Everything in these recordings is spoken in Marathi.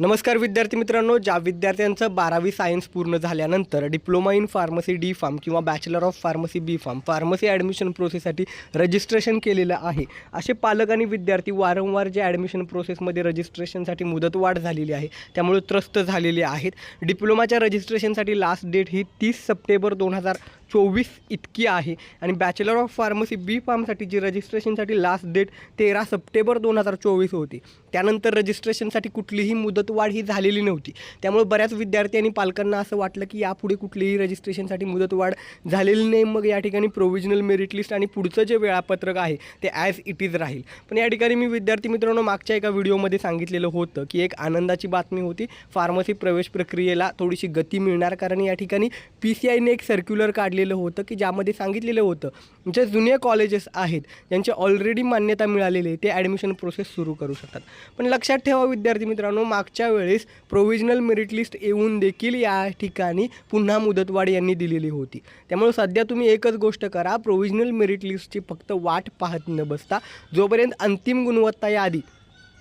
नमस्कार विद्यार्थी मित्रांनो ज्या विद्यार्थ्यांचं बारावी सायन्स पूर्ण झाल्यानंतर diploma in pharmacy D pharm किंवा bachelor of pharmacy B pharm pharmacy admission प्रोसेससाठी registration केलेलं आहे. असे पालक आणि विद्यार्थी वारंवार जे ॲडमिशन प्रोसेसमध्ये रजिस्ट्रेशनसाठी मुदतवाढ झालेली आहे त्यामुळे त्रस्त झालेले आहेत. डिप्लोमाच्या रजिस्ट्रेशनसाठी लास्ट डेट ही तीस सप्टेंबर दोन हजार चोवीस इतकी आहे. आणि बॅचलर ऑफ फार्मसी बी फार्मसाठी जी रजिस्ट्रेशनसाठी लास्ट डेट तेरा सप्टेंबर दोन हजार चोवीस होती. त्यानंतर रजिस्ट्रेशनसाठी कुठलीही मुदतवाढ ही झालेली नव्हती. त्यामुळे बऱ्याच विद्यार्थी आणि पालकांना असं वाटलं की यापुढे कुठलीही रजिस्ट्रेशनसाठी मुदतवाढ झालेली नाही. मग या ठिकाणी प्रोव्हिजनल मेरिट लिस्ट आणि पुढचं जे वेळापत्रक आहे ते ॲज इट इज राहील. पण या ठिकाणी मी विद्यार्थी मित्रांनो मागच्या एका व्हिडिओमध्ये सांगितलेलं होतं की एक आनंदाची बातमी होती. फार्मसी प्रवेश प्रक्रियेला थोडीशी गती मिळणार कारण या ठिकाणी पी सी आयने एक सर्क्युलर काढली केलेलं होतं की ज्यामध्ये सांगितलेलं होतं जे जुने कॉलेजेस आहेत ज्यांचे ऑलरेडी मान्यता मिळालेली आहे ते ॲडमिशन प्रोसेस सुरू करू शकतात. पण लक्षात ठेवा विद्यार्थी मित्रांनो मागच्या वेळेस प्रोव्हिजनल मेरिट लिस्ट येऊन देखील या ठिकाणी पुन्हा मुदतवाढ यांनी दिलेली होती. त्यामुळे सध्या तुम्ही एकच गोष्ट करा प्रोव्हिजनल मेरिट लिस्टची फक्त वाट पाहत न बसता जोपर्यंत अंतिम गुणवत्ता यादी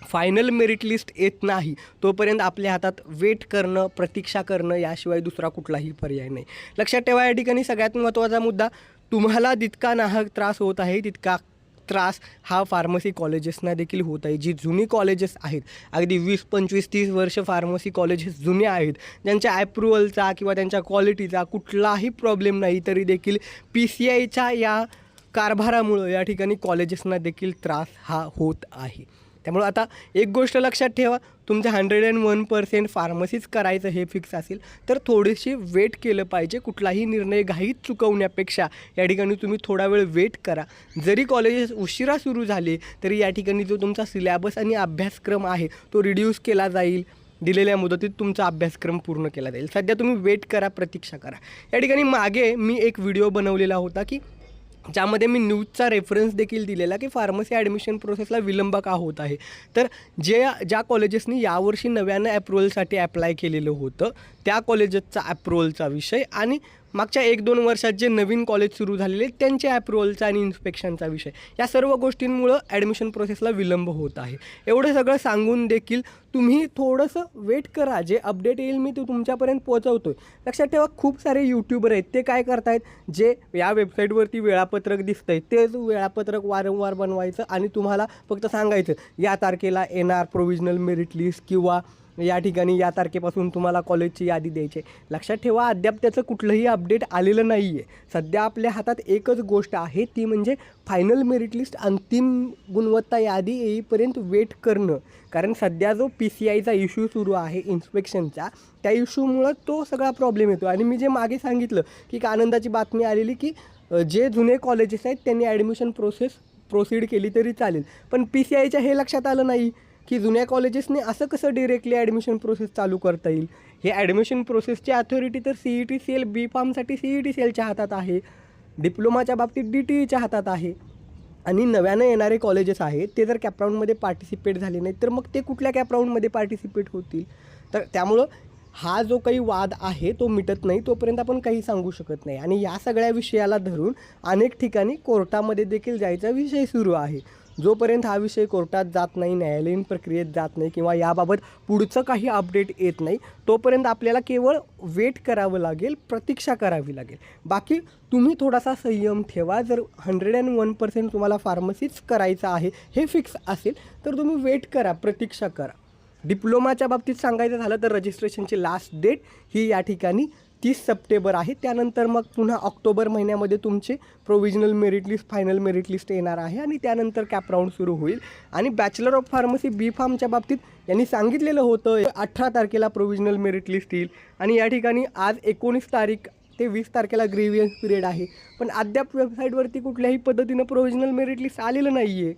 फायनल मेरिट लिस्ट येत नाही तोपर्यंत आपल्या हातात वेट करणं प्रतीक्षा करणं याशिवाय दुसरा कुठलाही पर्याय नाही. लक्षात ठेवा या ठिकाणी सगळ्यात महत्त्वाचा मुद्दा तुम्हाला जितका नाहक त्रास होत आहे तितका त्रास हा फार्मसी कॉलेजेसना देखील होत आहे जी जुनी कॉलेजेस आहेत. अगदी वीस पंचवीस तीस वर्ष फार्मसी कॉलेजेस जुने आहेत. ज्यांच्या ॲप्रुव्हलचा किंवा त्यांच्या क्वालिटीचा कुठलाही प्रॉब्लेम नाही तरी देखील पी सी आयच्या या कारभारामुळं या ठिकाणी कॉलेजेसना देखील त्रास हा होत आहे. त्यामुळं आता एक गोष्ट लक्षात ठेवा तुमचं हंड्रेड अँड वन पर्सेंट फार्मसीच करायचं हे फिक्स असेल तर थोडीशी वेट केलं पाहिजे कुठलाही निर्णय घाईत चुकवण्यापेक्षा. या ठिकाणी तुम्ही थोडा वेळ वेट करा. जरी कॉलेजेस उशिरा सुरू झाले तरी या ठिकाणी जो तुमचा सिलॅबस आणि अभ्यासक्रम आहे तो रिड्यूस केला जाईल. दिलेल्या मुदतीत तुमचा अभ्यासक्रम पूर्ण केला जाईल. सध्या तुम्ही वेट करा प्रतीक्षा करा. या ठिकाणी मागे मी एक व्हिडिओ बनवलेला होता की ज्यामध्ये मी न्यूजचा रेफरन्स देखील दिलेला की फार्मसी ॲडमिशन प्रोसेसला विलंब का होत आहे. तर जे ज्या कॉलेजेसनी यावर्षी नव्यानं ॲप्रुव्हलसाठी ॲप्लाय केलेलं होतं त्या कॉलेजेसचा ॲप्रुव्हलचा विषय आणि मागच्या एक दोन वर्षात जे नवीन कॉलेज सुरू झालेले त्यांच्या ॲप्रुव्हलचा आणि इन्स्पेक्शनचा विषय. या सर्व गोष्टींमुळं ॲडमिशन प्रोसेसला विलंब होत आहे. एवढं सगळं सांगून देखील तुम्ही थोडंसं वेट करा. जे अपडेट येईल मी ते तुमच्यापर्यंत पोहोचवतो आहे लक्षात ठेवा खूप सारे यूट्यूबर आहेत ते काय करतायत? जे या वेबसाईटवरती वेळापत्रक दिसतं आहे तेच वेळापत्रक वारंवार बनवायचं आणि तुम्हाला फक्त सांगायचं या तारखेला येणार प्रोव्हिजनल मेरिट लिस्ट किंवा या ठिकाणी या तारखेपासून तुम्हाला कॉलेजची यादी द्यायची आहे. लक्षात ठेवा अद्याप त्याचं कुठलंही अपडेट आलेलं नाही आहे सध्या आपल्या हातात एकच गोष्ट आहे ती म्हणजे फायनल मेरिट लिस्ट अंतिम गुणवत्ता यादी येईपर्यंत वेट करणं. कारण सध्या जो पी सी आयचा इश्यू सुरू आहे इन्स्पेक्शनचा त्या इश्यूमुळं तो सगळा प्रॉब्लेम येतो. आणि मी जे मागे सांगितलं की एक आनंदाची बातमी आलेली की जे जुने कॉलेजेस आहेत त्यांनी ॲडमिशन प्रोसेस प्रोसीड केली तरी चालेल. पण पी सी आयच्या हे लक्षात आलं नाही. की जुन्या कॉलेजेसने असं कसं डिरेक्टली ॲडमिशन प्रोसेस चालू करता येईल? हे ॲडमिशन प्रोसेसची अथॉरिटी तर C E T C L B फार्मसाठी C E T C एलच्या हातात आहे. डिप्लोमाच्या बाबतीत डी टी ईच्या हातात आहे. आणि नव्यानं येणारे कॉलेजेस आहेत ते जर कॅपराऊंडमध्ये पार्टिसिपेट झाले नाहीत तर मग ते कुठल्या कॅपराऊंडमध्ये पार्टिसिपेट होतील? तर त्यामुळं हा जो काही वाद आहे तो मिटत नाही तोपर्यंत आपण काही सांगू शकत नाही. आणि या सगळ्या विषयाला धरून अनेक ठिकाणी कोर्टामध्ये देखील जायचा विषय सुरू आहे. जोपर्यंत हा विषय कोर्टात जात नाही न्यायालयीन प्रक्रियेत जात नाही किंवा याबाबत पुढचं काही अपडेट येत नाही तोपर्यंत आपल्याला केवळ वेट करावं लागेल प्रतीक्षा करावी लागेल. बाकी तुम्ही थोडासा संयम ठेवा. जर हंड्रेड अँड वन पर्सेंट तुम्हाला फार्मसीच करायचं आहे हे फिक्स असेल तर तुम्ही वेट करा प्रतीक्षा करा. डिप्लोमाच्या बाबतीत सांगायचं झालं तर रजिस्ट्रेशनची लास्ट डेट ही या ठिकाणी तीस सप्टेंबर आहे. त्यानंतर मग पुन्हा ऑक्टोबर महिन्यामध्ये तुमचे provisional merit list final merit list येणार आहे आणि त्यानंतर कॅप राऊंड सुरू होईल. आणि बॅचलर ऑफ फार्मसी बी फार्मच्या बाबतीत यांनी सांगितलेलं होतं अठरा तारखेला प्रोव्हिजनल मेरिट लिस्ट येईल. आणि या ठिकाणी आज एकोणीस तारीख ते वीस तारखेला ग्रेव्हियन्स पिरियड आहे. पण अद्याप वेबसाईटवरती कुठल्याही पद्धतीनं प्रोव्हिजनल मेरिट लिस्ट आलेलं नाही आहे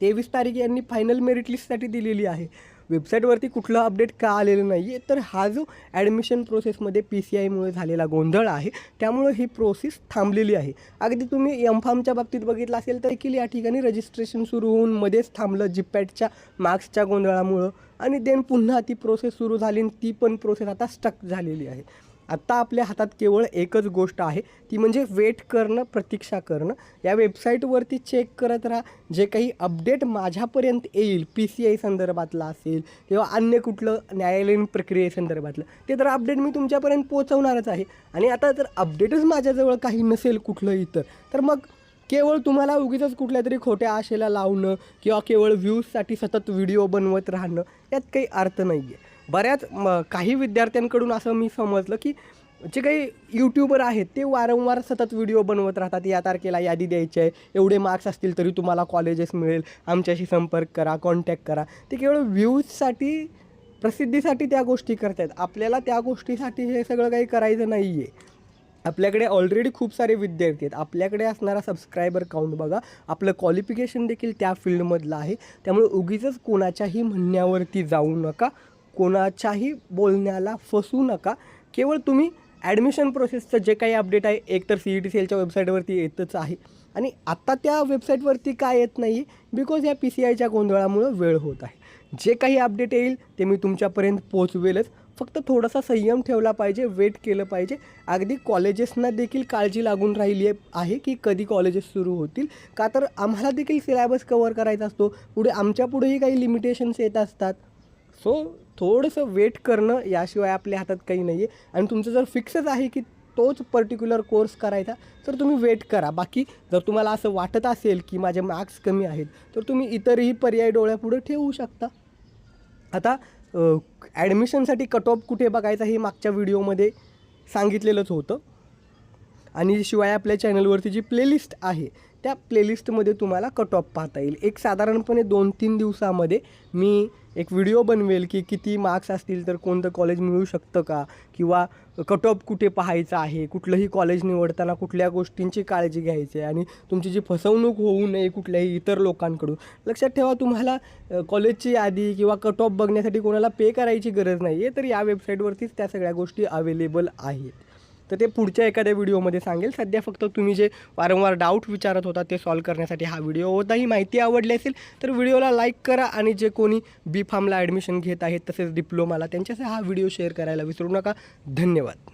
तेवीस तारीख यांनी फायनल मेरिट लिस्टसाठी दिलेली आहे. वेबसाईटवरती कुठलं अपडेट का आलेलं नाही आहे तर हा जो ॲडमिशन प्रोसेसमध्ये पी सी आयमुळे झालेला गोंधळ आहे त्यामुळं ही प्रोसेस थांबलेली आहे. अगदी तुम्ही एम फार्मच्या बाबतीत बघितलं असेल तर देखील या ठिकाणी रजिस्ट्रेशन सुरू होऊन मध्येच थांबलं जिपॅटच्या मार्क्सच्या गोंधळामुळं. आणि देन पुन्हा ती प्रोसेस सुरू झाली आणि ती पण प्रोसेस आता स्टक झालेली आहे. आत्ता आपल्या हातात केवळ एकच गोष्ट आहे ती म्हणजे वेट करणं प्रतीक्षा करणं. या वेबसाईटवरती चेक करत राहा. जे काही अपडेट माझ्यापर्यंत येईल पी सी आय संदर्भातला असेल किंवा अन्य कुठलं न्यायालयीन प्रक्रियेसंदर्भातलं ते तर अपडेट मी तुमच्यापर्यंत पोहोचवणारच आहे. आणि आता जर अपडेटच माझ्याजवळ काही नसेल कुठलं इतर तर मग केवळ तुम्हाला उगीच कुठल्या तरी खोट्या आशेला लावणं किंवा केवळ व्ह्यूजसाठी सतत व्हिडिओ बनवत राहणं यात काही अर्थ नाही आहे बऱ्याच म काही विद्यार्थ्यांकडून असं मी समजलं की जे काही यूट्यूबर आहेत ते वारंवार सतत व्हिडिओ बनवत राहतात. या तारखेला यादी द्यायची आहे. एवढे मार्क्स असतील तरी तुम्हाला कॉलेजेस मिळेल. आमच्याशी संपर्क करा कॉन्टॅक्ट करा. ते केवळ व्ह्यूजसाठी प्रसिद्धीसाठी त्या गोष्टी करतात आपल्याला त्या गोष्टीसाठी हे सगळं काही करायचं नाही आहे आपल्याकडे ऑलरेडी खूप सारे विद्यार्थी आहेत. आपल्याकडे असणारा सबस्क्रायबर काउंट बघा. आपलं क्वालिफिकेशन देखील त्या फील्डमधलं आहे. त्यामुळे उगीच कोणाच्याही म्हणण्यावरती जाऊ नका. कोणाच्याही बोलण्याला फसू नका. केवळ तुम्ही ॲडमिशन प्रोसेसचं जे काही अपडेट आहे एकतर सी ई टी सेलच्या वेबसाईटवरती येतच आहे. आणि आत्ता त्या वेबसाईटवरती काय येत नाही बिकॉज या पी सी आयच्या गोंधळामुळं वेळ होत आहे. जे काही अपडेट येईल ते मी तुमच्यापर्यंत पोचवेलच फक्त थोडासा संयम ठेवला पाहिजे वेट केलं पाहिजे. अगदी कॉलेजेसना देखील काळजी लागून राहिली आहे आहे की कधी कॉलेजेस सुरू होतील. का तर आम्हाला देखील सिलॅबस कवर करायचा असतो. पुढे आमच्या पुढेही काही लिमिटेशन्स येत असतात. सो थोडंसं वेट करणं याशिवाय आपल्या हातात काही नाही आहे आणि तुमचं जर फिक्सच आहे की तोच पर्टिक्युलर कोर्स करायचा तर तुम्ही वेट करा. बाकी जर तुम्हाला असं वाटत असेल की माझे मार्क्स कमी आहेत तर तुम्ही इतरही पर्याय डोळ्यापुढे ठेवू शकता. आता ॲडमिशनसाठी कट ऑफ कुठे बघायचा हे मागच्या व्हिडिओमध्ये सांगितलेलंच होतं. आणि शिवाय आपल्या चॅनलवरती जी प्लेलिस्ट आहे त्या प्लेलिस्टमध्ये तुम्हाला कट ऑफ पाहता येईल. एक साधारणपणे दोन तीन दिवसामध्ये मी एक व्हिडिओ बनवेल की किती मार्क्स असतील तर कोणतं कॉलेज मिळू शकतं का? किंवा कट ऑफ कुठे पाहायचं आहे? कुठलंही कॉलेज निवडताना कुठल्या गोष्टींची काळजी घ्यायची आहे? आणि तुमची जी फसवणूक होऊ नये कुठल्याही इतर लोकांकडून लक्षात ठेवा तुम्हाला कॉलेजची यादी किंवा कट ऑफ बघण्यासाठी कोणाला पे करायची गरज नाही आहे तर या वेबसाईटवरतीच त्या सगळ्या गोष्टी अवेलेबल आहेत. तर ते पुढच्या एखाद्या व्हिडिओमध्ये सांगेल. सध्या फक्त तुम्ही जे वारंवार डाऊट विचारत होता ते सॉल्व करण्यासाठी हा व्हिडिओ होता. ही माहिती आवडली असेल तर व्हिडिओला लाईक करा आणि जे कोणी बी फार्मला ॲडमिशन घेत आहेत तसेच डिप्लोमाला त्यांच्यासाठी हा व्हिडिओ शेअर करायला विसरू नका. धन्यवाद.